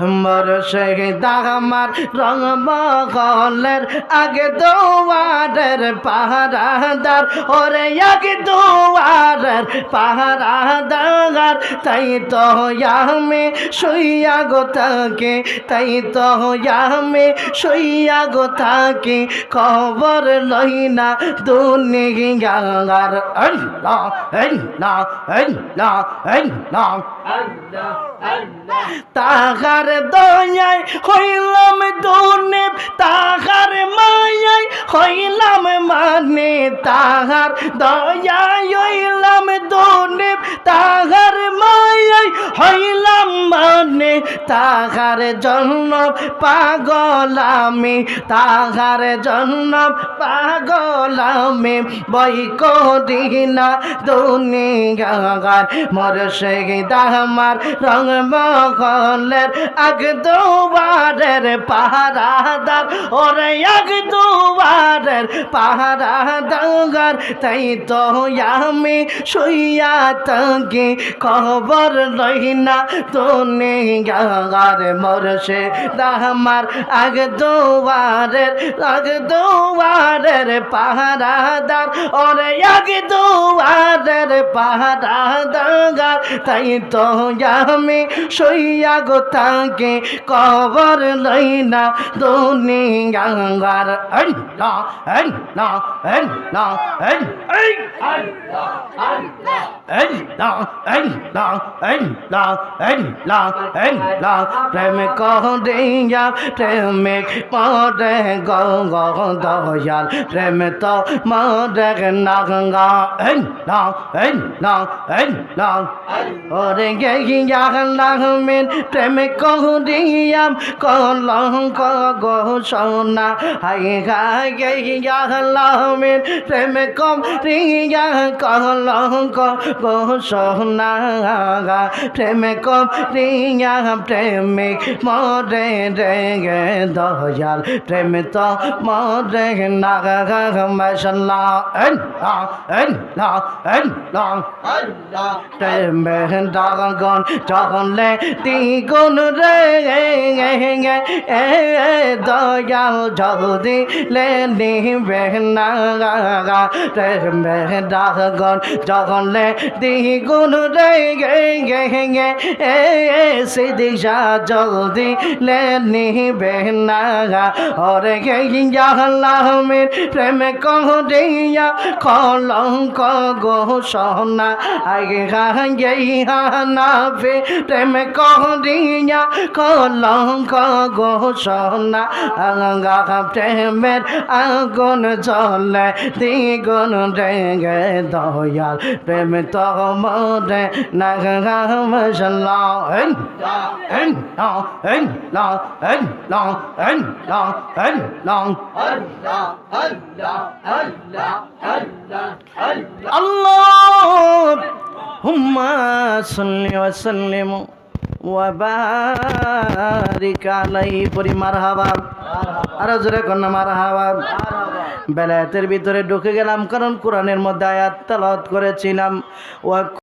মুর্শিদ আমার রং মহলের আগে দুয়ারের পাহারাদার ওরে আগে দুয়ারের পাহারাদার তাই তো আমি শুইয়া গো তাকে তাই তো আমি শুইয়া গো তাকে খবর লই না দুনিয়ার। আল্লাহ আল্লাহ। আল্লাহ আল্লাহ। তাহার দয়ায় হইলাম দুনে তাহার মায়ায় হইলাম মানে তাহার দয়ায় হইলাম দুনে তাহার তাহার জন্য পাগল আমি, তাহার জন্য পাগল আমি। বই করি না দুনিয়ার, মোর আমার রং মহলের আগ দুবারের পাহারাদার, ওরে আগ পাহাড়ের পাহারা দাঙ্গার, তাই তো আমি শুইয়া তাকে খবর রহি না তো নেই গাঙার মরসে দামার আগ দোয়ারের আগ দোয়ারের পাহারা দার ওর আগ দোয়ারের পাহারা দাঙ্গার তাই তো আমি শুইয়া গো তাকে খবর রহি না তো নেই গাঙ্গার না না না না প্রেম করিয়া প্রেমে মরে গয়াল প্রেম তো মরে নাগা ওরে গেয়া নাগমেন প্রেম করিয়া কলঙ্ক গোসনা হাই গা গেয়া লাহমেন প্রেম করিয়া কলঙ্ক গো সোনা প্রেম করিয়া প্রেমিক মরে রে দয়াল, প্রেম তো মরে না আল্লাহ প্রেম ডাগন চলে দয়াল জলদি লে নিবে না প্রেম ডাগন চলে দ্বিগুণ রে গে গে গে এ সিদিশা জলদি লে নিবে না ওরে গে জাহলামের প্রেম কহরিয়া কলঙ্ক গো সোনা আগে গে হানাফে প্রেম কহরিয়া কলঙ্ক গো সোনা আঙ্গা প্রেমের আগুন জ্বলে, দ্বিগুণ কে দয়াল, প্রেম তো মরে না মশলা হেন হেন, লং হেন লং হেন লং হেন লং হেন, লং। আল্লাহ হুম্মা সাল্লি ওয়া সাল্লিমু ওয়াবারিক আলাই পরি মারহাবা। আর জোরে কন্যা মারহাবা। বেলায়েতের ভিতরে ঢুকে গেলাম কারণ কোরআনের মধ্যে আয়াত তালাত করেছিলাম।